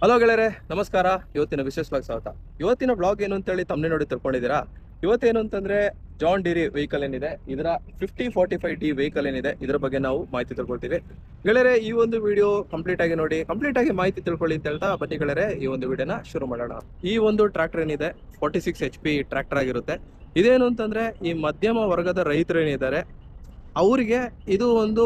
Hello ಗೆಳೆಯರೆ, ನಮಸ್ಕಾರ. ಇವತ್ತಿನ ವಿಶೇಷ ಬ್ಲಾಗ್ ಸ್ವಾಗತ. ಇವತ್ತಿನ ಬ್ಲಾಗ್ ಏನು ಅಂತೇಳಿ ತಮ್ಮನೆ ನೋಡಿ ತಿಳ್ಕೊಂಡಿದ್ದೀರಾ? ಇವತ್ತೇನು ಅಂತಂದ್ರೆ ಜಾನ್ ಡಿರಿ ವೆಹಿಕಲ್ ಏನಿದೆ, ಇದರ fifty forty five D vehicle ಏನಿದೆ, ಇದರ ಬಗ್ಗೆ ನಾವು ಮಾಹಿತಿ ತಿಳ್ಕೊಳ್ತೀವಿ. ಗೆಳೆಯರೆ, ಈ ಒಂದು ವಿಡಿಯೋ ಕಂಪ್ಲೀಟ್ ಆಗಿ ನೋಡಿ ಕಂಪ್ಲೀಟ್ ಆಗಿ ಮಾಹಿತಿ ತಿಳ್ಕೊಳ್ಳಿ ಅಂತ ಹೇಳ್ತಾ ಬನ್ನಿ ಗೆಳೆಯರೆ, ಈ ಒಂದು ವಿಡಿಯೋನ ಶುರು ಮಾಡೋಣ. ಈ ಒಂದು ಟ್ರ್ಯಾಕ್ಟರ್ ಏನಿದೆ forty six H P tractor ಆಗಿರುತ್ತೆ. ಇದೇನು ಅಂತಂದ್ರೆ, ಈ ಮಧ್ಯಮ ವರ್ಗದ ರೈತರು ಏನಿದ್ದಾರೆ ಅವರಿಗೆ ಇದು ಒಂದು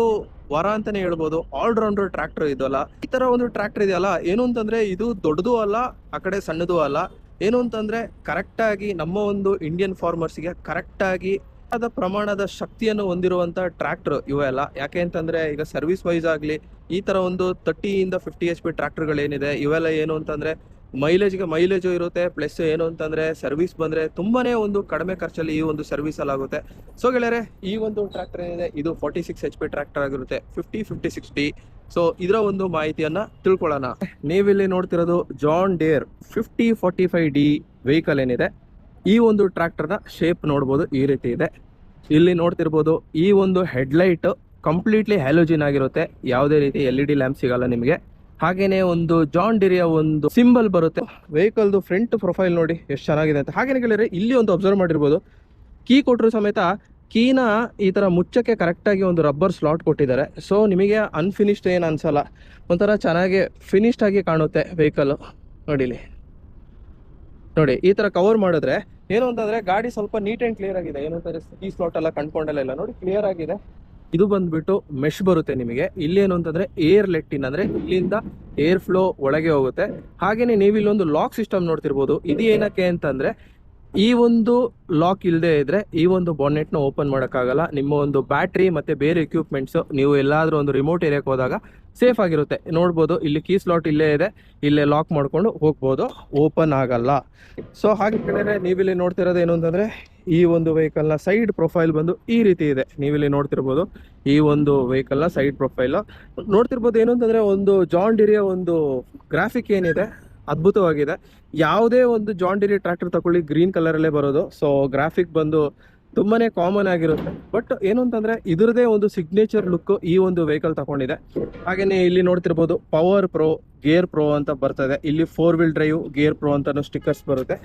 ವರ ಅಂತಾನೆ ಹೇಳ್ಬೋದು. ಆಲ್ರೌಂಡರ್ ಟ್ರ್ಯಾಕ್ಟರ್ ಇದಲ್ಲ ಈ ತರ ಒಂದು ಟ್ರ್ಯಾಕ್ಟರ್ ಇದೆಯಲ್ಲ, ಏನು ಅಂತಂದ್ರೆ ಇದು ದೊಡ್ಡದು ಅಲ್ಲ, ಆ ಕಡೆ ಸಣ್ಣದು ಅಲ್ಲ. ಏನು ಅಂತಂದ್ರೆ ಕರೆಕ್ಟ್ ಆಗಿ ನಮ್ಮ ಒಂದು ಇಂಡಿಯನ್ ಫಾರ್ಮರ್ಸ್ಗೆ ಕರೆಕ್ಟ್ ಆಗಿ ಆದ ಪ್ರಮಾಣದ ಶಕ್ತಿಯನ್ನು ಹೊಂದಿರುವಂತ ಟ್ರ್ಯಾಕ್ಟರ್ ಇವೆಲ್ಲ ಯಾಕೆ ಅಂತಂದ್ರೆ ಈಗ ಸರ್ವಿಸ್ ವೈಸ್ ಆಗ್ಲಿ, ಈ ತರ ಒಂದು ತರ್ಟಿ ಇಂದ ಫಿಫ್ಟಿ ಎಚ್ ಪಿ ಟ್ರ್ಯಾಕ್ಟರ್ಗಳೇನಿದೆ ಇವೆಲ್ಲ ಏನು ಅಂತಂದ್ರೆ ಮೈಲೇಜ್ಗೆ ಮೈಲೇಜು ಇರುತ್ತೆ ಪ್ಲಸ್ ಏನು ಅಂತಂದ್ರೆ ಸರ್ವಿಸ್ ಬಂದ್ರೆ ತುಂಬಾನೇ ಒಂದು ಕಡಿಮೆ ಖರ್ಚಲ್ಲಿ ಈ ಒಂದು ಸರ್ವಿಸ್ ಅಲ್ಲಿ ಆಗುತ್ತೆ. ಸೊ ಗೆಳೆಯರೆ, ಈ ಒಂದು ಟ್ರ್ಯಾಕ್ಟರ್ ಏನಿದೆ, ಇದು forty six H P tractor ಆಗಿರುತ್ತೆ ಫಿಫ್ಟಿ ಫಿಫ್ಟಿ ಸಿಕ್ಸ್ಟಿ ಸೊ ಇದರ ಒಂದು ಮಾಹಿತಿಯನ್ನ ತಿಳ್ಕೊಳ್ಳೋಣ. ನೀವಿಲ್ಲಿ ನೋಡ್ತಿರೋದು John Deere fifty forty five D vehicle ಏನಿದೆ, ಈ ಒಂದು ಟ್ರ್ಯಾಕ್ಟರ್ನ ಶೇಪ್ ನೋಡ್ಬೋದು, ಈ ರೀತಿ ಇದೆ. ಇಲ್ಲಿ ನೋಡ್ತಿರ್ಬೋದು, ಈ ಒಂದು ಹೆಡ್ಲೈಟ್ ಕಂಪ್ಲೀಟ್ಲಿ ಹ್ಯಾಲೋಜಿನ್ ಆಗಿರುತ್ತೆ, ಯಾವುದೇ ರೀತಿ ಎಲ್ ಇ ಡಿ ಲ್ಯಾಂಪ್ ಸಿಗಲ್ಲ ನಿಮಗೆ. ಹಾಗೇನೆ ಒಂದು ಜಾನ್ ಡಿರಿಯ ಒಂದು ಸಿಂಬಲ್ ಬರುತ್ತೆ. ವೆಹಿಕಲ್ದು ಫ್ರಂಟ್ ಪ್ರೊಫೈಲ್ ನೋಡಿ ಎಷ್ಟು ಚೆನ್ನಾಗಿದೆ ಅಂತ. ಹಾಗೇನೆ ಕೇಳಿದ್ರೆ ಇಲ್ಲಿ ಒಂದು ಅಬ್ಸರ್ವ್ ಮಾಡಿರ್ಬೋದು. ಕೀ ಕೊಟ್ಟರು ಸಮೇತ ಕೀನ ಈ ಥರ ಮುಚ್ಚಕ್ಕೆ ಕರೆಕ್ಟಾಗಿ ಒಂದು ರಬ್ಬರ್ ಸ್ಲಾಟ್ ಕೊಟ್ಟಿದ್ದಾರೆ. ಸೊ ನಿಮಗೆ ಅನ್ಫಿನಿಶ್ಡ್ ಏನು ಅನ್ಸಲ್ಲ. ಒಂಥರ ಚೆನ್ನಾಗಿ ಫಿನಿಶ್ಡ್ ಆಗಿ ಕಾಣುತ್ತೆ ವೆಹಿಕಲ್ ನೋಡಿಲಿ ನೋಡಿ, ಈ ಥರ ಕವರ್ ಮಾಡಿದ್ರೆ ಏನು ಅಂತಂದ್ರೆ ಗಾಡಿ ಸ್ವಲ್ಪ ನೀಟ್ ಆ್ಯಂಡ್ ಕ್ಲಿಯರ್ ಆಗಿದೆ. ಏನು ಅಂತಂದ್ರೆ ಈ ಸ್ಲಾಟ್ ಎಲ್ಲ ಕಂಡ್ಕೊಂಡೆಲ್ಲ ನೋಡಿ ಕ್ಲಿಯರ್ ಆಗಿದೆ. ಇದು ಬಂದ್ಬಿಟ್ಟು ಮೆಶ್ ಬರುತ್ತೆ ನಿಮಗೆ. ಇಲ್ಲೇನು ಅಂತಂದ್ರೆ ಏರ್ ಲೆಟ್ಟಿನ್ ಅಂದ್ರೆ ಇಲ್ಲಿಂದ ಏರ್ ಫ್ಲೋ ಒಳಗೆ ಹೋಗುತ್ತೆ. ಹಾಗೇನೆ ನೀವು ಇಲ್ಲೊಂದು ಲಾಕ್ ಸಿಸ್ಟಮ್ ನೋಡ್ತಿರ್ಬೋದು. ಇದು ಏನಕ್ಕೆ ಅಂತಂದ್ರೆ ಈ ಒಂದು ಲಾಕ್ ಇಲ್ಲದೆ ಇದ್ರೆ ಈ ಒಂದು ಬಾನೆಟ್ನ ಓಪನ್ ಮಾಡೋಕ್ಕಾಗಲ್ಲ. ನಿಮ್ಮ ಒಂದು ಬ್ಯಾಟ್ರಿ ಮತ್ತೆ ಬೇರೆ ಎಕ್ವಿಪ್ಮೆಂಟ್ಸ್ ನೀವು ಎಲ್ಲಾದ್ರೂ ಒಂದು ರಿಮೋಟ್ ಏರಿಯಾಕ್ಕೆ ಹೋದಾಗ ಸೇಫ್ ಆಗಿರುತ್ತೆ. ನೋಡ್ಬೋದು, ಇಲ್ಲಿ ಕೀ ಸ್ಲಾಟ್ ಇಲ್ಲೇ ಇದೆ. ಇಲ್ಲೇ ಲಾಕ್ ಮಾಡಿಕೊಂಡು ಹೋಗ್ಬೋದು. ಓಪನ್ ಆಗಲ್ಲ. ಸೊ ಹಾಗೆ ಕಡೆ ನೀವಿಲ್ಲಿ ನೋಡ್ತಿರೋದು ಏನು ಅಂತಂದ್ರೆ ಈ ಒಂದು ವೆಹಿಕಲ್ನ ಸೈಡ್ ಪ್ರೊಫೈಲ್ ಬಂದು ಈ ರೀತಿ ಇದೆ. ನೀವಿಲ್ಲಿ ನೋಡ್ತಿರ್ಬೋದು, ಈ ಒಂದು ವೆಹಿಕಲ್ನ ಸೈಡ್ ಪ್ರೊಫೈಲ್ ನೋಡ್ತಿರ್ಬೋದು ಏನು ಅಂತಂದ್ರೆ ಒಂದು ಜಾನ್ ಡಿರಿಯ ಒಂದು ಗ್ರಾಫಿಕ್ ಏನಿದೆ, ಅದ್ಭುತವಾಗಿದೆ. ಯಾವುದೇ ಒಂದು ಜಾನ್ ಡಿರಿ ಟ್ರ್ಯಾಕ್ಟರ್ ತಗೊಳ್ಳಿ ಗ್ರೀನ್ ಕಲರಲ್ಲೇ ಬರೋದು. ಸೊ ಗ್ರಾಫಿಕ್ ಬಂದು ತುಂಬಾನೇ ಕಾಮನ್ ಆಗಿರುತ್ತೆ. ಬಟ್ ಏನು ಅಂತಂದ್ರೆ ಇದರದೇ ಒಂದು ಸಿಗ್ನೇಚರ್ ಲುಕ್ ಈ ಒಂದು ವೆಹಿಕಲ್ ತಗೊಂಡಿದೆ. ಹಾಗೇನೆ ಇಲ್ಲಿ ನೋಡ್ತಿರ್ಬೋದು ಪವರ್ ಪ್ರೋ ಗೇರ್ ಪ್ರೋ ಅಂತ ಬರ್ತದೆ. ಇಲ್ಲಿ four wheel drive gear pro ಅಂತ ಸ್ಟಿಕ್ಕರ್ಸ್ ಬರುತ್ತೆ.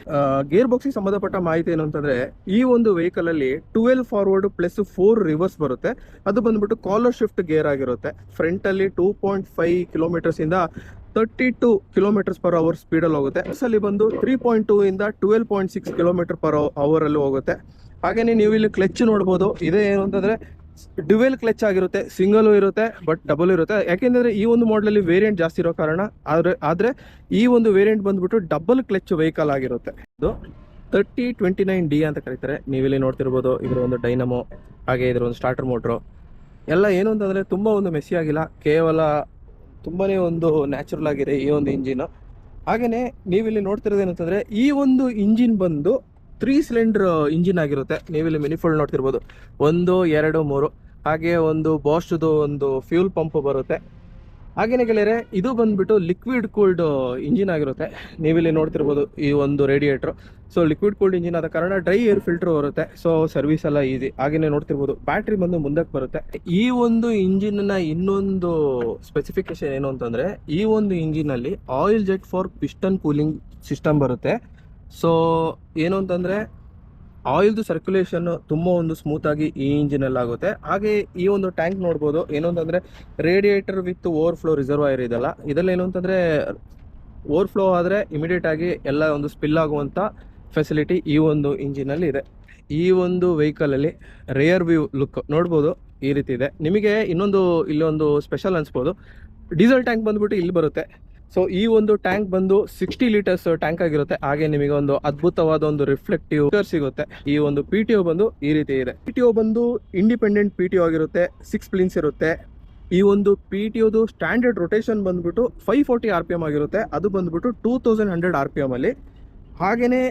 ಗೇರ್ ಬಾಕ್ಸ್ ಸಂಬಂಧಪಟ್ಟ ಮಾಹಿತಿ ಏನು ಅಂತಂದ್ರೆ, ಈ ಒಂದು ವೆಹಿಕಲ್ ಅಲ್ಲಿ twelve forward plus four reverse ಬರುತ್ತೆ. ಅದು ಬಂದ್ಬಿಟ್ಟು ಕಾಲರ್ ಶಿಫ್ಟ್ ಗೇರ್ ಆಗಿರುತ್ತೆ. ಫ್ರಂಟ್ ಅಲ್ಲಿ ಟೂ ಪಾಯಿಂಟ್ ಫೈವ್ ಕಿಲೋಮೀಟರ್ಸ್ ಇಂದ thirty two kilometres per hour ಸ್ಪೀಡಲ್ಲಿ ಹೋಗುತ್ತೆ. ಅಲ್ಲಿ ಬಂದು ತ್ರೀ ಪಾಯಿಂಟ್ ಟೂ ಇಂದ twelve point six kilometre per hour ಅಲ್ಲಿ ಹೋಗುತ್ತೆ. ಹಾಗೇನೆ ನೀವು ಇಲ್ಲಿ ಕ್ಲಚ್ ನೋಡ್ಬೋದು. ಇದೇ ಏನು ಅಂತಂದ್ರೆ ಡ್ಯುವೆಲ್ ಕ್ಲಚ್ ಆಗಿರುತ್ತೆ ಸಿಂಗಲ್ ಇರುತ್ತೆ ಬಟ್ ಡಬಲ್ ಇರುತ್ತೆ. ಯಾಕೆಂದ್ರೆ ಈ ಒಂದು ಮಾಡಲಲ್ಲಿ ವೇರಿಯಂಟ್ ಜಾಸ್ತಿ ಇರೋ ಕಾರಣ, ಆದ್ರೆ ಆದ್ರೆ ಈ ಒಂದು ವೇರಿಯಂಟ್ ಬಂದ್ಬಿಟ್ಟು ಡಬಲ್ ಕ್ಲಚ್ ವೆಹಿಕಲ್ ಆಗಿರುತ್ತೆ. ಇದು ತರ್ಟಿ ಟ್ವೆಂಟಿ ನೈನ್ ಡಿ ಅಂತ ಕರೀತಾರೆ. ನೀವಿಲ್ಲಿ ನೋಡ್ತಿರ್ಬೋದು, ಇದರ ಒಂದು ಡೈನಮೋ ಹಾಗೆ ಇದರ ಒಂದು ಸ್ಟಾರ್ಟರ್ ಮೋಟ್ರು ಎಲ್ಲ ಏನು ಅಂತಂದ್ರೆ ತುಂಬಾ ಒಂದು ಮೆಸ್ಸಿ ಆಗಿಲ್ಲ. ಕೇವಲ ತುಂಬಾನೇ ಒಂದು ನ್ಯಾಚುರಲ್ ಆಗಿದೆ ಈ ಒಂದು ಇಂಜಿನ್ ಹಾಗೆಯೇ ನೀವಿಲ್ಲಿ ನೋಡ್ತಿರೋದು ಏನಂತಂದ್ರೆ ಈ ಒಂದು ಇಂಜಿನ್ ಬಂದು ತ್ರೀ ಸಿಲಿಂಡರ್ ಇಂಜಿನ್ ಆಗಿರುತ್ತೆ. ನೀವಿಲ್ಲಿ ಮಿನಿಫೋಲ್ಡ್ ನೋಡ್ತಿರ್ಬೋದು. ಒಂದು, ಎರಡು, ಮೂರು. ಹಾಗೆ ಒಂದು ಬಾಸ್ಟ್ದು ಒಂದು ಫ್ಯೂಲ್ ಪಂಪ್ ಬರುತ್ತೆ. ಹಾಗೇನೆ ಗೆಳೆಯರೆ, ಇದು ಬಂದ್ಬಿಟ್ಟು ಲಿಕ್ವಿಡ್ ಕೂಲ್ಡ್ ಇಂಜಿನ್ ಆಗಿರುತ್ತೆ. ನೀವಿಲ್ಲಿ ನೋಡ್ತಿರ್ಬೋದು ಈ ಒಂದು radiator so liquid cooled engine ಆದ ಕಾರಣ ಡ್ರೈ ಏರ್ ಫಿಲ್ಟರ್ ಬರುತ್ತೆ. ಸೊ ಸರ್ವಿಸ್ ಎಲ್ಲ ಈಸಿ ಹಾಗೇನೆ ನೋಡ್ತಿರ್ಬೋದು. ಬ್ಯಾಟ್ರಿ ಬಂದು ಮುಂದಕ್ಕೆ ಬರುತ್ತೆ. ಈ ಒಂದು ಇಂಜಿನ್ನ ಇನ್ನೊಂದು ಸ್ಪೆಸಿಫಿಕೇಶನ್ ಏನು ಅಂತಂದ್ರೆ, ಈ ಒಂದು ಇಂಜಿನ್ ಅಲ್ಲಿ oil jet for piston cooling system ಬರುತ್ತೆ. ಸೊ ಏನು ಅಂತಂದ್ರೆ ಆಯಿಲ್ದು ಸರ್ಕ್ಯುಲೇಷನ್ ತುಂಬ ಒಂದು ಸ್ಮೂತಾಗಿ ಈ ಇಂಜಿನ್ ಅಲ್ಲಿ ಆಗುತ್ತೆ. ಹಾಗೆ ಈ ಒಂದು ಟ್ಯಾಂಕ್ ನೋಡ್ಬೋದು. ಏನು ಅಂತಂದ್ರೆ radiator with over overflow reservoir ಇದೆಲ್ಲ ಇದರಲ್ಲಿ ಏನು ಅಂತಂದ್ರೆ ಓವರ್ಫ್ಲೋ ಆದರೆ ಇಮಿಡಿಯೇಟ್ ಆಗಿ ಎಲ್ಲ ಒಂದು ಸ್ಪಿಲ್ ಆಗುವಂಥ ಫೆಸಿಲಿಟಿ ಈ ಒಂದು ಇಂಜಿನ್ ಅಲ್ಲಿ ಇದೆ. ಈ ಒಂದು ವೆಹಿಕಲಲ್ಲಿ ರೇಯರ್ ವ್ಯೂ ಲುಕ್ ನೋಡ್ಬೋದು, ಈ ರೀತಿ ಇದೆ. ನಿಮಗೆ ಇನ್ನೊಂದು, ಇಲ್ಲೊಂದು ಸ್ಪೆಷಲ್ ಅನಿಸ್ಬೋದು. ಡೀಸೆಲ್ ಟ್ಯಾಂಕ್ ಬಂದ್ಬಿಟ್ಟು ಇಲ್ಲಿ ಬರುತ್ತೆ. ಸೊ ಈ ಒಂದು ಟ್ಯಾಂಕ್ ಬಂದು ಸಿಕ್ಸ್ಟಿ ಲೀಟರ್ಸ್ ಟ್ಯಾಂಕ್ ಆಗಿರುತ್ತೆ. ಹಾಗೆ ನಿಮಗೆ ಒಂದು ಅದ್ಭುತವಾದ ಒಂದು ರಿಫ್ಲೆಕ್ಟಿವ್ ಸಿಗುತ್ತೆ. ಈ ಒಂದು ಪಿ ಟಿ ಒ ಬಂದು ಈ ರೀತಿ ಇದೆ. ಪಿ ಟಿ ಒ ಬಂದು ಇಂಡಿಪೆಂಡೆಂಟ್ ಪಿ ಟಿ ಒ ಆಗಿರುತ್ತೆ. ಸಿಕ್ಸ್ ಪ್ಲಿನ್ಸ್ ಇರುತ್ತೆ. ಈ ಒಂದು ಪಿ ಟಿ ಸ್ಟ್ಯಾಂಡರ್ಡ್ ರೊಟೇಷನ್ ಬಂದ್ಬಿಟ್ಟು five forty R P M ಆಗಿರುತ್ತೆ. ಅದು ಬಂದ್ಬಿಟ್ಟು two thousand hundred R P M ಅಲ್ಲಿ. ಹಾಗೇನೆ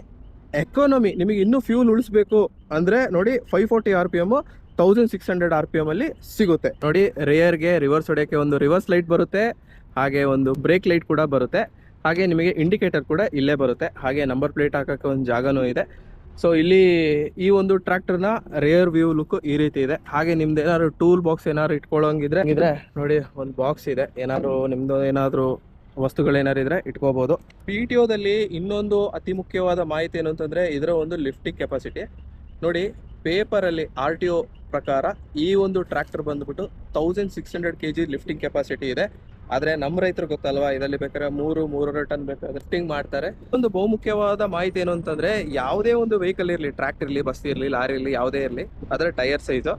ಎಕಾನಮಿ ನಿಮಗೆ ಇನ್ನೂ ಫ್ಯೂಲ್ ಉಳಿಸ್ಬೇಕು ಅಂದ್ರೆ ನೋಡಿ five forty R P M thousand six hundred R P M ಅಲ್ಲಿ ಸಿಗುತ್ತೆ. ನೋಡಿ ರೇಯರ್ಗೆ ರಿವರ್ಸ್ ಹೊಡೆಯೋಕ್ಕೆ ಒಂದು ರಿವರ್ಸ್ ಲೈಟ್ ಬರುತ್ತೆ. ಹಾಗೆ ಒಂದು ಬ್ರೇಕ್ ಲೈಟ್ ಕೂಡ ಬರುತ್ತೆ. ಹಾಗೆ ನಿಮಗೆ ಇಂಡಿಕೇಟರ್ ಕೂಡ ಇಲ್ಲೇ ಬರುತ್ತೆ. ಹಾಗೆ ನಂಬರ್ ಪ್ಲೇಟ್ ಹಾಕೋಕ್ಕೆ ಒಂದು ಜಾಗನೂ ಇದೆ. ಸೊ ಇಲ್ಲಿ ಈ ಒಂದು ಟ್ರ್ಯಾಕ್ಟರ್ನ ರೇರ್ ವ್ಯೂ ಲುಕ್ ಈ ರೀತಿ ಇದೆ. ಹಾಗೆ ನಿಮ್ದು ಏನಾದ್ರು ಟೂಲ್ ಬಾಕ್ಸ್ ಏನಾದ್ರು ಇಟ್ಕೊಳ್ಳೋಂಗಿದ್ರೆ, ಇದ್ರೆ ನೋಡಿ, ಒಂದು ಬಾಕ್ಸ್ ಇದೆ. ಏನಾದ್ರು ನಿಮ್ದು ಏನಾದ್ರು ವಸ್ತುಗಳೇನಾರು ಇದ್ರೆ ಇಟ್ಕೋಬಹುದು ಪಿ ಟಿ ಒದಲ್ಲಿ ಇನ್ನೊಂದು ಅತಿ ಮುಖ್ಯವಾದ ಮಾಹಿತಿ ಏನು ಅಂತಂದ್ರೆ, ಇದರ ಒಂದು ಲಿಫ್ಟಿಂಗ್ ಕೆಪಾಸಿಟಿ ನೋಡಿ ಪೇಪರಲ್ಲಿ ಆರ್ ಟಿ ಒ ಪ್ರಕಾರ ಈ ಒಂದು ಟ್ರ್ಯಾಕ್ಟರ್ ಬಂದ್ಬಿಟ್ಟು thousand six hundred K G lifting capacity ಇದೆ. ಆದರೆ ನಮ್ಮ ರೈತರು ಗೊತ್ತಲ್ವಾ, ಇದರಲ್ಲಿ ಬೇಕಾದ್ರೆ ಮೂರು, ಮೂರೂವರೆ ಟನ್ ಬೇಕಾದ್ರೆ ಲಿಫ್ಟಿಂಗ್ ಮಾಡ್ತಾರೆ. ಒಂದು ಬಹುಮುಖ್ಯವಾದ ಮಾಹಿತಿ ಏನು ಅಂತಂದ್ರೆ, ಯಾವುದೇ ಒಂದು ವೆಹಿಕಲ್ ಇರಲಿ ಟ್ರ್ಯಾಕ್ಟ್ ಇರಲಿ ಬಸ್ ಇರಲಿ, ಲಾರಿ ಇರಲಿ, ಯಾವುದೇ ಇರಲಿ, ಅದರ tyre size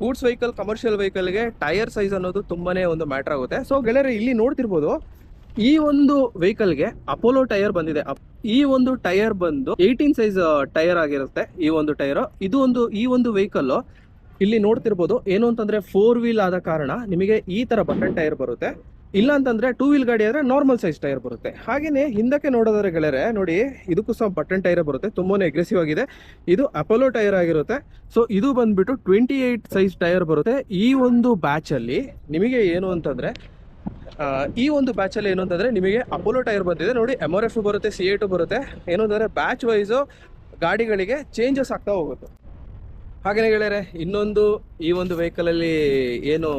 goods vehicle commercial ವೆಹಿಕಲ್ಗೆ tyre size ಅನ್ನೋದು ತುಂಬಾನೇ ಒಂದು ಮ್ಯಾಟರ್ ಆಗುತ್ತೆ. ಸೊ ಗೆಳೆಯರೆ, ಇಲ್ಲಿ ನೋಡ್ತಿರ್ಬೋದು, ಈ ಒಂದು ವೆಹಿಕಲ್ಗೆ ಅಪೋಲೋ ಟೈರ್ ಬಂದಿದೆ. ಈ ಒಂದು ಟೈರ್ ಬಂದು ಏಯ್ಟೀನ್ ಸೈಜ್ ಟೈರ್ ಆಗಿರುತ್ತೆ, ಈ ಒಂದು ಟೈರ್ ಇದು ಒಂದು, ಈ ಒಂದು ವೆಹಿಕಲ್ ಇಲ್ಲಿ ನೋಡ್ತಿರ್ಬೋದು, ಏನು ಅಂತಂದ್ರೆ ಫೋರ್ ವೀಲ್ ಆದ ಕಾರಣ ನಿಮಗೆ ಈ ತರ ಬಟನ್ ಟೈರ್ ಬರುತ್ತೆ. ಇಲ್ಲ ಅಂತಂದ್ರೆ ಟೂ ವೀಲ್ ಗಾಡಿ ಆದ್ರೆ ನಾರ್ಮಲ್ ಸೈಜ್ ಟೈರ್ ಬರುತ್ತೆ. ಹಾಗೇನೆ ಹಿಂದಕ್ಕೆ ನೋಡೋದಾದ್ರೆ ಗೆಳೆಯರೆ, ನೋಡಿ ಇದಕ್ಕೂ ಸಹ ಬಟನ್ ಟೈರ್ ಬರುತ್ತೆ, ತುಂಬಾನೇ ಅಗ್ರೆಸಿವ್ ಆಗಿದೆ. ಇದು ಅಪೋಲೋ ಟೈರ್ ಆಗಿರುತ್ತೆ. ಸೊ ಇದು ಬಂದ್ಬಿಟ್ಟು ಟ್ವೆಂಟಿ ಏಟ್ ಸೈಜ್ ಟೈರ್ ಬರುತ್ತೆ. ಈ ಒಂದು ಬ್ಯಾಚ್ ಅಲ್ಲಿ ನಿಮಗೆ ಏನು ಅಂತಂದ್ರೆ ಈ ಒಂದು ಬ್ಯಾಚ್ ಅಲ್ಲಿ ಏನು ಅಂತಂದ್ರೆ ನಿಮಗೆ ಅಪೋಲೋ ಟೈರ್ ಬಂದಿದೆ. ನೋಡಿ ಎಂ ಆರ್ ಎಫ್ ಬರುತ್ತೆ ಸಿ ಟು ಬರುತ್ತೆ. ಏನು ಅಂತಂದ್ರೆ ಬ್ಯಾಚ್ ವೈಸು ಗಾಡಿಗಳಿಗೆ ಚೇಂಜಸ್ ಆಗ್ತಾ ಹೋಗುತ್ತೆ. ಹಾಗೇನೆ ಗೆಳೆಯರೆ, ಇನ್ನೊಂದು ಈ ಒಂದು ವೆಹಿಕಲ್ ಅಲ್ಲಿ ಏನು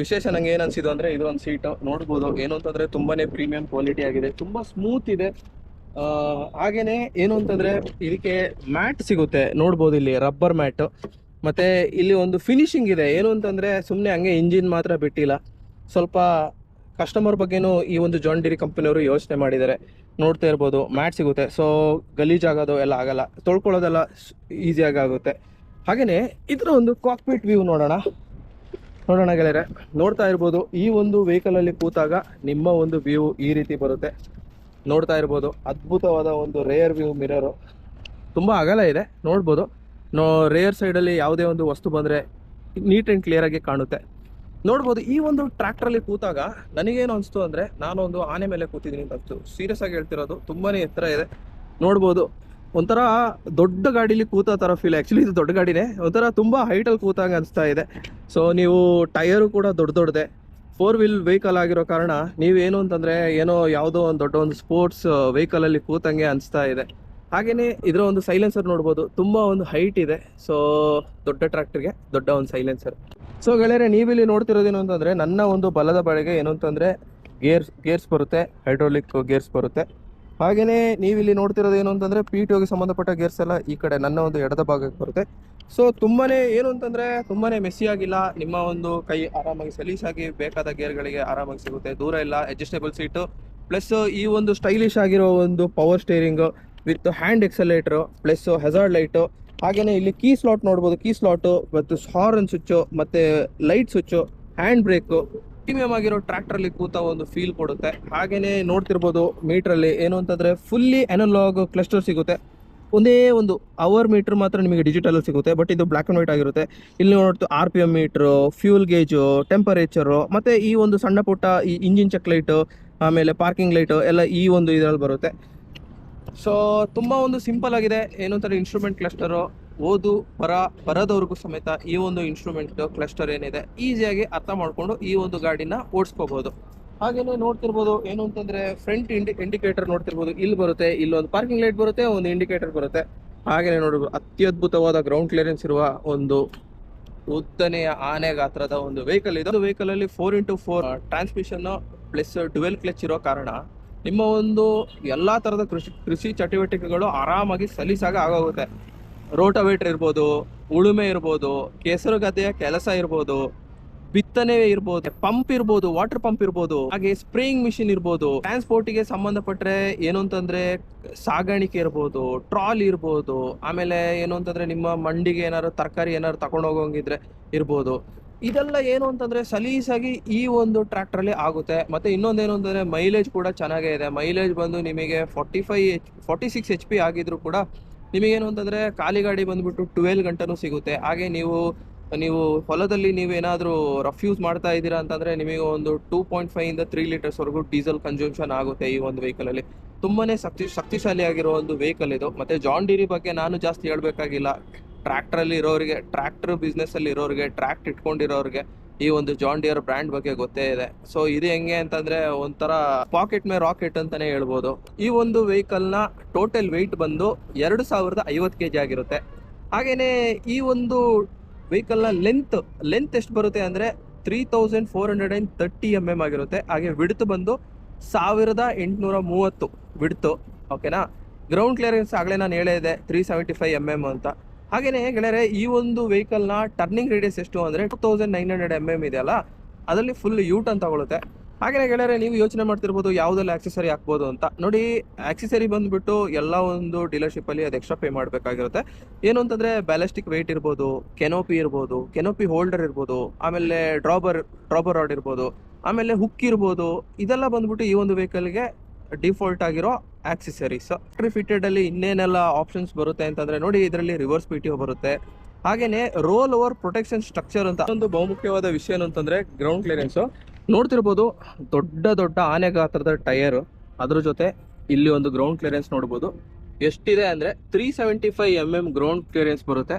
ವಿಶೇಷ ನಂಗೆ ಏನ್ ಅನ್ಸಿದ್ದು ಅಂದ್ರೆ ಇದು ಒಂದು ಸೀಟ್ ನೋಡ್ಬೋದು. ಏನು ಅಂತಂದ್ರೆ ತುಂಬಾನೇ ಪ್ರೀಮಿಯಂ ಕ್ವಾಲಿಟಿ ಆಗಿದೆ. ತುಂಬಾ ಸ್ಮೂತ್ ಇದೆ. ಹಾಗೇನೆ ಏನು ಅಂತಂದ್ರೆ ಇದಕ್ಕೆ ಮ್ಯಾಟ್ ಸಿಗುತ್ತೆ. ನೋಡ್ಬೋದು ಇಲ್ಲಿ ರಬ್ಬರ್ ಮ್ಯಾಟ್ ಮತ್ತೆ ಇಲ್ಲಿ ಒಂದು ಫಿನಿಶಿಂಗ್ ಇದೆ. ಏನು ಅಂತಂದ್ರೆ ಸುಮ್ಮನೆ ಹಂಗೆ ಇಂಜಿನ್ ಮಾತ್ರ ಬಿಟ್ಟಿಲ್ಲ. ಸ್ವಲ್ಪ ಕಸ್ಟಮರ್ ಬಗ್ಗೆನೂ ಈ ಒಂದು ಜಾನ್ ಡಿರಿ ಕಂಪನಿಯವರು ಯೋಚನೆ ಮಾಡಿದ್ದಾರೆ. ನೋಡ್ತಾ ಇರ್ಬೋದು ಮ್ಯಾಟ್ ಸಿಗುತ್ತೆ. ಸೊ ಗಲೀಜಾಗೋದು ಎಲ್ಲ ಆಗಲ್ಲ. ತೊಳ್ಕೊಳ್ಳೋದೆಲ್ಲ ಈಸಿಯಾಗಿ ಆಗುತ್ತೆ. ಹಾಗೆಯೇ ಇದರ ಒಂದು ಕಾಕ್ಪಿಟ್ ವ್ಯೂ ನೋಡೋಣ. ನೋಡೋಣ ಗೆಳೆಯರೆ, ನೋಡ್ತಾ ಇರ್ಬೋದು, ಈ ಒಂದು ವೆಹಿಕಲ್ ಅಲ್ಲಿ ಕೂತಾಗ ನಿಮ್ಮ ಒಂದು ವ್ಯೂ ಈ ರೀತಿ ಬರುತ್ತೆ. ನೋಡ್ತಾ ಇರ್ಬೋದು, ಅದ್ಭುತವಾದ ಒಂದು ರೇಯರ್ ವ್ಯೂ ಮಿರರು ತುಂಬ ಅಗಲ ಇದೆ, ನೋಡ್ಬೋದು. ನೋ ರೇಯರ್ ಸೈಡಲ್ಲಿ ಯಾವುದೇ ಒಂದು ವಸ್ತು ಬಂದರೆ ನೀಟ್ ಆ್ಯಂಡ್ ಕ್ಲಿಯರ್ ಆಗಿ ಕಾಣುತ್ತೆ. ನೋಡ್ಬೋದು, ಈ ಒಂದು ಟ್ರ್ಯಾಕ್ಟ್ರಲ್ಲಿ ಕೂತಾಗ ನನಗೇನು ಅನಿಸ್ತು ಅಂದರೆ ನಾನು ಒಂದು ಆನೆ ಮೇಲೆ ಕೂತಿದ್ದೀನಿ ಅಂತ ಅನಿಸ್ತು. ಸೀರಿಯಸ್ ಆಗಿ ಹೇಳ್ತಿರೋದು ತುಂಬಾನೇ ಎತ್ತರ ಇದೆ. ನೋಡ್ಬೋದು ಒಂಥರ ದೊಡ್ಡ ಗಾಡಿಲಿ ಕೂತ ಥರ ಫೀಲ್ ಆ್ಯಕ್ಚುಲಿ ಇದು ದೊಡ್ಡ ಗಾಡಿನೇ. ಒಂಥರ ತುಂಬ ಹೈಟಲ್ಲಿ ಕೂತಂಗೆ ಅನಿಸ್ತಾ ಇದೆ. ಸೊ ನೀವು ಟೈರು ಕೂಡ ದೊಡ್ಡ ದೊಡ್ಡದೆ. ಫೋರ್ ವೀಲ್ ವೆಹಿಕಲ್ ಆಗಿರೋ ಕಾರಣ ನೀವೇನು ಅಂತಂದರೆ ಏನೋ ಯಾವುದೋ ಒಂದು ದೊಡ್ಡ ಒಂದು ಸ್ಪೋರ್ಟ್ಸ್ ವೆಹಿಕಲಲ್ಲಿ ಕೂತಂಗೆ ಅನಿಸ್ತಾ ಇದೆ. ಹಾಗೆಯೇ ಇದರ ಒಂದು ಸೈಲೆನ್ಸರ್ ನೋಡ್ಬೋದು. ತುಂಬ ಒಂದು ಹೈಟ್ ಇದೆ. ಸೊ ದೊಡ್ಡ ಟ್ರ್ಯಾಕ್ಟರ್ಗೆ ದೊಡ್ಡ ಒಂದು ಸೈಲೆನ್ಸರ್ ಸೊ ಗೆಳೆಯರೆ ನೀವಿಲ್ಲಿ ನೋಡ್ತಿರೋದೇನು ಅಂತಂದರೆ ನನ್ನ ಒಂದು ಬಲದ ಬಳಿಗೆ ಏನು ಅಂತಂದರೆ ಗೇರ್ಸ್ ಗೇರ್ಸ್ ಬರುತ್ತೆ. ಹೈಡ್ರೋಲಿಕ್ ಗೇರ್ಸ್ ಬರುತ್ತೆ. ಹಾಗೆಯೇ ನೀವಿಲ್ಲಿ ನೋಡ್ತಿರೋದು ಏನು ಅಂತಂದರೆ ಪಿ ಟಿ ಒಗೆ ಸಂಬಂಧಪಟ್ಟ ಗೇರ್ಸ್ ಎಲ್ಲ ಈ ಕಡೆ ನನ್ನ ಒಂದು ಎಡದ ಭಾಗಕ್ಕೆ ಬರುತ್ತೆ. ಸೊ ತುಂಬಾನೇ ಏನು ಅಂತಂದರೆ ಮೆಸ್ಸಿ ಆಗಿಲ್ಲ. ನಿಮ್ಮ ಒಂದು ಕೈ ಆರಾಮಾಗಿ ಸಲೀಸಾಗಿ ಬೇಕಾದ ಗೇರ್ಗಳಿಗೆ ಆರಾಮಾಗಿ ಸಿಗುತ್ತೆ. ದೂರ ಇಲ್ಲ ಅಡ್ಜಸ್ಟೇಬಲ್ ಸೀಟು ಪ್ಲಸ್ ಈ ಒಂದು ಸ್ಟೈಲಿಶ್ ಆಗಿರೋ ಒಂದು power steering with hand accelerator plus hazard light ಹಾಗೆಯೇ ಇಲ್ಲಿ ಕೀ ಸ್ಲಾಟ್ ನೋಡ್ಬೋದು. ಕೀ ಸ್ಲಾಟು ಮತ್ತು ಹಾರ್ನ್ ಸ್ವಿಚ್ಚು ಮತ್ತೆ light switch hand brake premium ಆಗಿರೋ ಟ್ರ್ಯಾಕ್ಟರ್ ಅಲ್ಲಿ ಕೂತ ಒಂದು ಫೀಲ್ ಕೊಡುತ್ತೆ. ಹಾಗೇನೆ ನೋಡ್ತಿರ್ಬೋದು ಮೀಟರ್ ಅಲ್ಲಿ ಏನು ಅಂತಂದ್ರೆ ಫುಲ್ಲಿ ಅನಲಾಗ್ ಕ್ಲಸ್ಟರ್ ಸಿಗುತ್ತೆ. ಒಂದೇ ಒಂದು ಅವರ್ ಮೀಟರ್ ಮಾತ್ರ ನಿಮಗೆ ಡಿಜಿಟಲ್ ಸಿಗುತ್ತೆ ಬಟ್ ಇದು ಬ್ಲ್ಯಾಕ್ ಅಂಡ್ ವೈಟ್ ಆಗಿರುತ್ತೆ. ಇಲ್ಲಿ ನೋಡ್ತು R P M meter fuel gauge temperature ಮತ್ತೆ ಈ ಒಂದು ಸಣ್ಣ ಪುಟ್ಟ ಈ ಇಂಜಿನ್ ಚೆಕ್ ಲೈಟು ಆಮೇಲೆ ಪಾರ್ಕಿಂಗ್ ಲೈಟು ಎಲ್ಲ ಈ ಒಂದು ಇದರಲ್ಲಿ ಬರುತ್ತೆ. ಸೊ ತುಂಬ ಒಂದು ಸಿಂಪಲ್ ಆಗಿದೆ. ಏನು ಅಂತಾರೆ ಇನ್ಸ್ಟ್ರೂಮೆಂಟ್ ಕ್ಲಸ್ಟರು ಓದು ಬರ ಬರದವ್ರಿಗೂ ಸಮೇತ ಈ ಒಂದು ಇನ್ಸ್ಟ್ರೂಮೆಂಟ್ ಕ್ಲಸ್ಟರ್ ಏನಿದೆ ಈಸಿಯಾಗಿ ಅರ್ಥ ಮಾಡ್ಕೊಂಡು ಈ ಒಂದು ಗಾಡಿನ ಓಡಿಸ್ಕೋಬಹುದು ಹಾಗೇನೆ ನೋಡ್ತಿರ್ಬೋದು, ಏನು ಅಂತಂದ್ರೆ ಫ್ರಂಟ್ ಇಂಡಿ ಇಂಡಿಕೇಟರ್ ನೋಡ್ತಿರ್ಬೋದು. ಇಲ್ಲಿ ಬರುತ್ತೆ ಇಲ್ಲೊಂದು ಪಾರ್ಕಿಂಗ್ ಲೈಟ್ ಬರುತ್ತೆ, ಒಂದು ಇಂಡಿಕೇಟರ್ ಬರುತ್ತೆ. ಹಾಗೇನೆ ನೋಡ್ಬೋದು ಅತ್ಯದ್ಭುತವಾದ ಗ್ರೌಂಡ್ ಕ್ಲಿಯರೆನ್ಸ್ ಇರುವ ಒಂದು ಉದ್ದನೆಯ ಆನೆ ಗಾತ್ರದ ಒಂದು ವೆಹಿಕಲ್ ಇದೆ. ವೆಹಿಕಲ್ ಅಲ್ಲಿ four into four transmission plus dual clutch ಇರೋ ಕಾರಣ ನಿಮ್ಮ ಒಂದು ಎಲ್ಲಾ ತರದ ಕೃಷಿ ಕೃಷಿ ಚಟುವಟಿಕೆಗಳು ಆರಾಮಾಗಿ ಸಲೀಸಾಗ ಆಗೋಗುತ್ತೆ. ರೋಟವೇಟರ್ ಇರ್ಬೋದು, ಉಳುಮೆ ಇರ್ಬೋದು ಕೆಸರು ಗದ್ದೆಯ ಕೆಲಸ ಇರ್ಬೋದು ಬಿತ್ತನೆ ಇರ್ಬೋದು, ಪಂಪ್ ಇರ್ಬೋದು, ವಾಟರ್ ಪಂಪ್ ಇರ್ಬೋದು, ಹಾಗೆ ಸ್ಪ್ರೇಯಿಂಗ್ ಮಿಷಿನ್ ಇರ್ಬೋದು ಟ್ರಾನ್ಸ್ಪೋರ್ಟ್ಗೆ ಸಂಬಂಧಪಟ್ಟರೆ ಏನು ಅಂತಂದ್ರೆ ಸಾಗಾಣಿಕೆ ಇರ್ಬೋದು, ಟ್ರಾಲ್ ಇರ್ಬೋದು, ಆಮೇಲೆ ಏನು ಅಂತಂದ್ರೆ ನಿಮ್ಮ ಮಂಡಿಗೆ ಏನಾದ್ರು ತರಕಾರಿ ಏನಾದ್ರು ತಗೊಂಡು ಹೋಗೋಂಗಿದ್ರೆ ಇರ್ಬೋದು. ಇದೆಲ್ಲ ಏನು ಅಂತಂದ್ರೆ ಸಲೀಸಾಗಿ ಈ ಒಂದು ಟ್ರ್ಯಾಕ್ಟರ್ ಅಲ್ಲಿ ಆಗುತ್ತೆ. ಮತ್ತೆ ಇನ್ನೊಂದೇನು ಅಂತಂದ್ರೆ ಮೈಲೇಜ್ ಕೂಡ ಚೆನ್ನಾಗೇ ಇದೆ. ಮೈಲೇಜ್ ಬಂದು ನಿಮಗೆ forty five H, forty six H P ಆಗಿದ್ರು ಕೂಡ ನಿಮಗೇನು ಅಂತಂದ್ರೆ ಖಾಲಿ ಗಾಡಿ ಬಂದುಬಿಟ್ಟು ಟ್ವೆಲ್ ಗಂಟೆನೂ ಸಿಗುತ್ತೆ. ಹಾಗೆ ನೀವು ನೀವು ಹೊಲದಲ್ಲಿ ನೀವೇನಾದರೂ ರಫ್ ಯೂಸ್ ಮಾಡ್ತಾ ಇದ್ದೀರಾ ಅಂತಂದ್ರೆ ನಿಮಗೆ ಒಂದು ಟೂ ಪಾಯಿಂಟ್ ಫೈವ್ ಇಂದ ತ್ರೀ ಲೀಟರ್ಸ್ ವರೆಗೂ ಡೀಸೆಲ್ ಕನ್ಸೂಮ್ಷನ್ ಆಗುತ್ತೆ ಈ ಒಂದು ವೆಹಿಕಲ್ ಅಲ್ಲಿ. ತುಂಬಾನೇ ಶಕ್ತಿ ಶಕ್ತಿಶಾಲಿ ಆಗಿರೋ ಒಂದು ವೆಹಿಕಲ್ ಇದು. ಮತ್ತೆ ಜಾನ್ ಡಿರಿ ಬಗ್ಗೆ ನಾನು ಜಾಸ್ತಿ ಹೇಳಬೇಕಾಗಿಲ್ಲ. ಟ್ರ್ಯಾಕ್ಟ್ರಲ್ಲಿ ಇರೋರಿಗೆ ಟ್ರ್ಯಾಕ್ಟರ್ ಬಿಸ್ನೆಸ್ ಅಲ್ಲಿ ಇರೋರಿಗೆ ಟ್ರ್ಯಾಕ್ಟ್ ಇಟ್ಕೊಂಡಿರೋರಿಗೆ ಈ ಒಂದು ಜಾನ್ ಡಿಯರ್ ಬ್ರ್ಯಾಂಡ್ ಬಗ್ಗೆ ಗೊತ್ತೇ ಇದೆ. ಸೊ ಇದು ಹೆಂಗೆ ಅಂತಂದ್ರೆ ಒಂಥರ ಪಾಕೆಟ್ ಮೇ ರಾಕೆಟ್ ಅಂತಾನೆ ಹೇಳ್ಬೋದು. ಈ ಒಂದು ವೆಹಿಕಲ್ನ ಟೋಟಲ್ ವೆಯ್ಟ್ ಬಂದು ಎರಡು ಸಾವಿರದ ಐವತ್ತು ಕೆ ಜಿ ಆಗಿರುತ್ತೆ. ಹಾಗೇನೆ ಈ ಒಂದು ವೆಹಿಕಲ್ನ ಲೆಂತ್ ಲೆಂತ್ ಎಷ್ಟು ಬರುತ್ತೆ ಅಂದ್ರೆ three thousand four hundred and thirty M M ಆಗಿರುತ್ತೆ. ಹಾಗೆ ವಿಡ್ತ್ ಬಂದು ಸಾವಿರದ ಎಂಟುನೂರ ಮೂವತ್ತು. ವಿಡ್ತು ಓಕೆನಾ ಗ್ರೌಂಡ್ ಕ್ಲಿಯರೆನ್ಸ್ ಆಗಲೇ ನಾನು ಹೇಳೇ ಇದೆ three seventy five M M ಅಂತ. ಹಾಗೆಯೇ ಗೆಳೆಯರೆ, ಈ ಒಂದು ವೆಹಿಕಲ್ನ ಟರ್ನಿಂಗ್ ರೇಡಿಯಸ್ ಎಷ್ಟು ಅಂದರೆ two thousand nine hundred M M ಇದೆಯಲ್ಲ ಅದರಲ್ಲಿ ಫುಲ್ ಯೂ ಟರ್ನ್ ತಗೊಳುತ್ತೆ. ಹಾಗೆಯೇ ಗೆಳೆಯರೆ, ನೀವು ಯೋಚನೆ ಮಾಡ್ತಿರ್ಬೋದು ಯಾವುದೆಲ್ಲ ಆಕ್ಸೆಸರಿ ಹಾಕ್ಬೋದು ಅಂತ. ನೋಡಿ ಆಕ್ಸೆಸರಿ ಬಂದ್ಬಿಟ್ಟು ಎಲ್ಲ ಒಂದು ಡೀಲರ್ಶಿಪ್ ಅಲ್ಲಿ ಅದು ಎಕ್ಸ್ಟ್ರಾ ಪೇ ಮಾಡಬೇಕಾಗಿರುತ್ತೆ. ಏನು ಅಂತಂದ್ರೆ ಬ್ಯಾಲೆಸ್ಟಿಕ್ ವೆಯ್ಟ್ ಇರ್ಬೋದು ಕೆನೋಪಿ ಇರ್ಬೋದು ಕೆನೋಪಿ ಹೋಲ್ಡರ್ ಇರ್ಬೋದು, ಆಮೇಲೆ ಡ್ರಾಬರ್ ಡ್ರಾಬರ್ ರಾಡ್ ಇರ್ಬೋದು, ಆಮೇಲೆ ಹುಕ್ ಇರ್ಬೋದು, ಇದೆಲ್ಲ ಬಂದ್ಬಿಟ್ಟು ಈ ಒಂದು ವೆಹಿಕಲ್ಗೆ ಡಿಫಾಲ್ಟ್ ಆಗಿರೋ ಆಕ್ಸೆಸರೀಸ್ ಅಲ್ಲಿ ಇನ್ನೇನೆಲ್ಲ ಆಪ್ಷನ್ಸ್ ಬರುತ್ತೆ ಅಂತಂದ್ರೆ ನೋಡಿ ಇದರಲ್ಲಿ ರಿವರ್ಸ್ ಪಿ ಟಿ ಬರುತ್ತೆ. ಹಾಗೇನೆ ರೋಲ್ ಓವರ್ ಪ್ರೊಟೆಕ್ಷನ್ ಸ್ಟ್ರಕ್ಚರ್ ಅಂತ ಒಂದು ಬಹುಮುಖ್ಯವಾದ ವಿಷಯ ಏನು ಅಂತಂದ್ರೆ ಗ್ರೌಂಡ್ ಕ್ಲಿಯರೆನ್ಸ್ ನೋಡ್ತಿರ್ಬೋದು ದೊಡ್ಡ ದೊಡ್ಡ ಆನೆ ಗಾತ್ರದ ಟೈರ್ ಅದ್ರ ಜೊತೆ ಇಲ್ಲಿ ಒಂದು ಗ್ರೌಂಡ್ ಕ್ಲಿಯರೆನ್ಸ್ ನೋಡ್ಬೋದು. ಎಷ್ಟಿದೆ ಅಂದ್ರೆ three seventy five M M ground clearance ಬರುತ್ತೆ.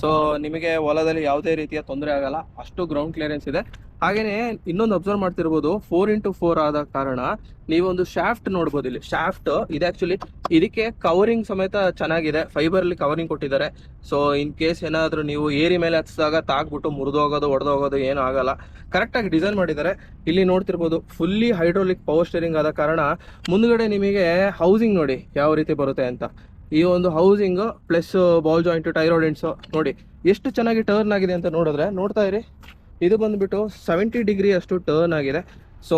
ಸೊ ನಿಮಗೆ ಹೊಲದಲ್ಲಿ ಯಾವುದೇ ರೀತಿಯ ತೊಂದರೆ ಆಗಲ್ಲ. ಅಷ್ಟು ಗ್ರೌಂಡ್ ಕ್ಲಿಯರೆನ್ಸ್ ಇದೆ. ಹಾಗೇನೆ ಇನ್ನೊಂದು ಅಬ್ಸರ್ವ್ ಮಾಡ್ತಿರ್ಬೋದು ಫೋರ್ ಇಂಟು ಫೋರ್ ಆದ ಕಾರಣ ನೀವೊಂದು ಶಾಫ್ಟ್ ನೋಡ್ಬೋದು ಇಲ್ಲಿ. ಶಾಫ್ಟ್ ಇದು ಆಕ್ಚುಲಿ ಇದಕ್ಕೆ ಕವರಿಂಗ್ ಸಮೇತ ಚೆನ್ನಾಗಿದೆ. ಫೈಬರ್ ಅಲ್ಲಿ ಕವರಿಂಗ್ ಕೊಟ್ಟಿದ್ದಾರೆ. ಸೊ ಇನ್ ಕೇಸ್ ಏನಾದರೂ ನೀವು ಏರಿ ಮೇಲೆ ಹಚ್ಚಿದಾಗ ತಾಗ್ಬಿಟ್ಟು ಮುರಿದೋಗೋದು, ಒಡೆದೋಗೋದು ಏನು ಆಗಲ್ಲ. ಕರೆಕ್ಟಾಗಿ ಡಿಸೈನ್ ಮಾಡಿದ್ದಾರೆ. ಇಲ್ಲಿ ನೋಡ್ತಿರ್ಬೋದು ಫುಲ್ಲಿ ಹೈಡ್ರೋಲಿಕ್ ಪವರ್ ಸ್ಟೇರಿಂಗ್ ಆದ ಕಾರಣ ಮುಂದ್ಗಡೆ ನಿಮಗೆ ಹೌಸಿಂಗ್ ನೋಡಿ ಯಾವ ರೀತಿ ಬರುತ್ತೆ ಅಂತ. ಈ ಒಂದು housing plus ball joint tie rod ends ನೋಡಿ. ಎಷ್ಟು ಚೆನ್ನಾಗಿ ಟರ್ನ್ ಆಗಿದೆ ಅಂತ ನೋಡಿದ್ರೆ ನೋಡ್ತಾ ಇರಿ. ಇದು ಬಂದ್ಬಿಟ್ಟು ಸೆವೆಂಟಿ ಡಿಗ್ರಿ ಅಷ್ಟು ಟರ್ನ್ ಆಗಿದೆ. ಸೊ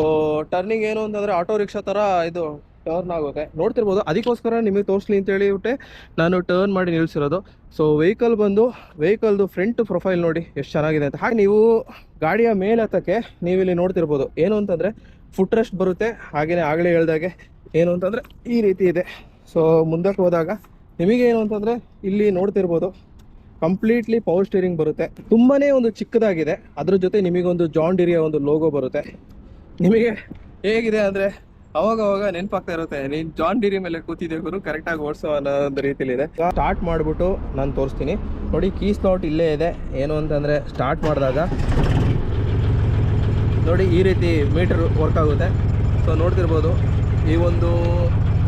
ಟರ್ನಿಂಗ್ ಏನು ಅಂತಂದ್ರೆ ಆಟೋ ರಿಕ್ಷಾ ತರ ಇದು ಟರ್ನ್ ಆಗುತ್ತೆ. ನೋಡ್ತಿರ್ಬೋದು, ಅದಕ್ಕೋಸ್ಕರ ನಿಮಗೆ ತೋರಿಸ್ಲಿ ಅಂತ ಹೇಳಿಬಿಟ್ಟೆ, ನಾನು ಟರ್ನ್ ಮಾಡಿ ನಿಲ್ಸಿರೋದು ಸೊ ವೆಹಿಕಲ್ ಬಂದು ವೆಹಿಕಲ್ದು ಫ್ರಂಟ್ ಪ್ರೊಫೈಲ್ ನೋಡಿ ಎಷ್ಟು ಚೆನ್ನಾಗಿದೆ ಅಂತ. ಹಾಗೆ ನೀವು ಗಾಡಿಯ ಮೇಲೆ ಹತ್ತಕ್ಕೆ ನೀವು ಇಲ್ಲಿ ನೋಡ್ತಿರ್ಬೋದು, ಏನು ಅಂತಂದ್ರೆ ಫುಟ್ ರೆಸ್ಟ್ ಬರುತ್ತೆ. ಹಾಗೆಯೇ ಆಗಲೇ ಹೇಳ್ದಾಗೆ ಏನು ಅಂತಂದ್ರೆ ಈ ರೀತಿ ಇದೆ. ಸೊ ಮುಂದಕ್ಕೆ ಹೋದಾಗ ಏನು ಅಂತಂದ್ರೆ ಇಲ್ಲಿ ನೋಡ್ತಿರ್ಬೋದು ಕಂಪ್ಲೀಟ್ಲಿ ಪವರ್ ಸ್ಟೀರಿಂಗ್ ಬರುತ್ತೆ. ತುಂಬಾನೇ ಒಂದು ಚಿಕ್ಕದಾಗಿದೆ. ಅದ್ರ ಜೊತೆ ನಿಮಗೊಂದು ಜಾನ್ ಡಿರಿಯ ಒಂದು ಲೋಗೋ ಬರುತ್ತೆ. ನಿಮಗೆ ಹೇಗಿದೆ ಅಂದ್ರೆ ಅವಾಗ ಅವಾಗ ನೆನಪಾಗ್ತಾ ಇರುತ್ತೆ, ನೀನ್ ಜಾನ್ ಡಿರಿ ಮೇಲೆ ಕೂತಿದ್ದೆ ಗುರು ಕರೆಕ್ಟ್ ಆಗಿ ಓಡಿಸೋ ಅನ್ನೋ ರೀತಿಲಿದೆ. ರೀತಿಲಿ ಇದೆ ಸ್ಟಾರ್ಟ್ ಮಾಡ್ಬಿಟ್ಟು ನಾನು ತೋರಿಸ್ತೀನಿ. ನೋಡಿ ಕೀ ಸ್ಲಾಟ್ ಇಲ್ಲೇ ಇದೆ. ಏನು ಅಂತಂದ್ರೆ ಸ್ಟಾರ್ಟ್ ಮಾಡಿದಾಗ ನೋಡಿ, ಈ ರೀತಿ ಮೀಟರ್ ವರ್ಕ್ ಆಗುತ್ತೆ. ಸೊ ನೋಡ್ತಿರ್ಬೋದು, ಈ ಒಂದು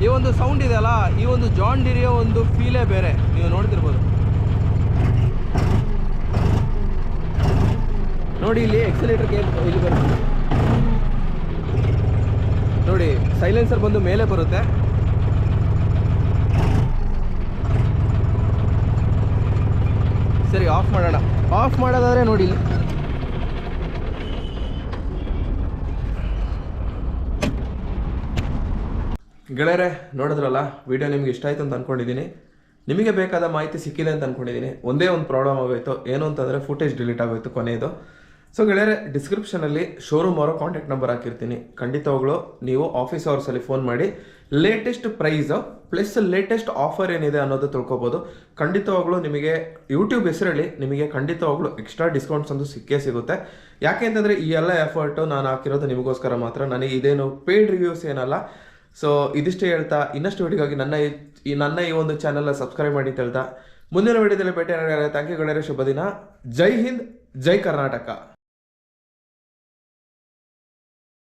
ಈ ಒಂದು ಸೌಂಡ್ ಇದೆಯಲ್ಲ, ಈ ಒಂದು ಜಾನ್ ಡಿರಿಯ ಒಂದು ಫೀಲೇ ಬೇರೆ. ನೀವು ನೋಡ್ತಿರ್ಬೋದು. ನೋಡಿ ಇಲ್ಲಿ ಎಕ್ಸಲೇಟರ್ ಇಲ್ಲಿ ಬರುತ್ತೆ. ನೋಡಿ ಸೈಲೆನ್ಸರ್ ಬಂದು ಮೇಲೆ ಬರುತ್ತೆ. ಸರಿ ಆಫ್ ಮಾಡೋಣ. ಆಫ್ ಮಾಡೋದಾದ್ರೆ ನೋಡಿ ಇಲ್ಲಿ. ಗೆಳೆಯರೆ, ನೋಡಿದ್ರಲ್ಲ ವಿಡಿಯೋ ನಿಮ್ಗೆ ಇಷ್ಟ ಆಯ್ತು ಅಂತ ಅನ್ಕೊಂಡಿದ್ದೀನಿ. ನಿಮಗೆ ಬೇಕಾದ ಮಾಹಿತಿ ಸಿಕ್ಕಿದೆ ಅಂತ ಅಂದ್ಕೊಂಡಿದ್ದೀನಿ ಒಂದೇ ಒಂದು ಪ್ರಾಬ್ಲಮ್ ಆಗೋಯ್ತು. ಏನು ಅಂತಂದರೆ ಫುಟೇಜ್ ಡಿಲೀಟ್ ಆಗೋಯ್ತು ಕೊನೆಯದು ಸೊ ಗೆಳೆಯರೆ ಡಿಸ್ಕ್ರಿಪ್ಷನಲ್ಲಿ ಶೋರೂಮ್ ಅವರ ಕಾಂಟ್ಯಾಕ್ಟ್ ನಂಬರ್ ಹಾಕಿರ್ತೀನಿ. ಖಂಡಿತವಾಗ್ಲೂ ನೀವು ಆಫೀಸ್ ಅವರ್ಸಲ್ಲಿ ಫೋನ್ ಮಾಡಿ latest price plus latest offer ಏನಿದೆ ಅನ್ನೋದು ತಿಳ್ಕೊಬೋದು. ಖಂಡಿತವಾಗ್ಲೂ ನಿಮಗೆ ಯೂಟ್ಯೂಬ್ ಹೆಸರಲ್ಲಿ ನಿಮಗೆ ಖಂಡಿತವಾಗ್ಲೂ ಎಕ್ಸ್ಟ್ರಾ ಡಿಸ್ಕೌಂಟ್ಸ್ ಅಂತೂ ಸಿಕ್ಕೇ ಸಿಗುತ್ತೆ. ಯಾಕೆ ಅಂತಂದರೆ, ಈ ಎಲ್ಲ ಎಫರ್ಟು ನಾನು ಹಾಕಿರೋದು ನಿಮಗೋಸ್ಕರ ಮಾತ್ರ. ನನಗೆ ಇದೇನು ಪೇಯ್ಡ್ ರಿವ್ಯೂಸ್ ಏನಲ್ಲ. ಸೊ ಇದಿಷ್ಟೇ ಹೇಳ್ತಾ, ಇನ್ನಷ್ಟು ವಿಡಿಯೋಗಾಗಿ ನನ್ನ ಈ- ನನ್ನ ಈ ಒಂದು ಚಾನಲ್ನ ಸಬ್ಸ್ಕ್ರೈಬ್ ಮಾಡಿ ಅಂತ ಹೇಳ್ತಾ. ಮುಂದಿನ ವಿಡಿಯೋದಲ್ಲಿ ಭೇಟಿ ಥ್ಯಾಂಕ್ ಯು ಗೆಳೆಯರೆ, ಶುಭ ದಿನ. ಜೈ ಹಿಂದ್, ಜೈ ಕರ್ನಾಟಕ.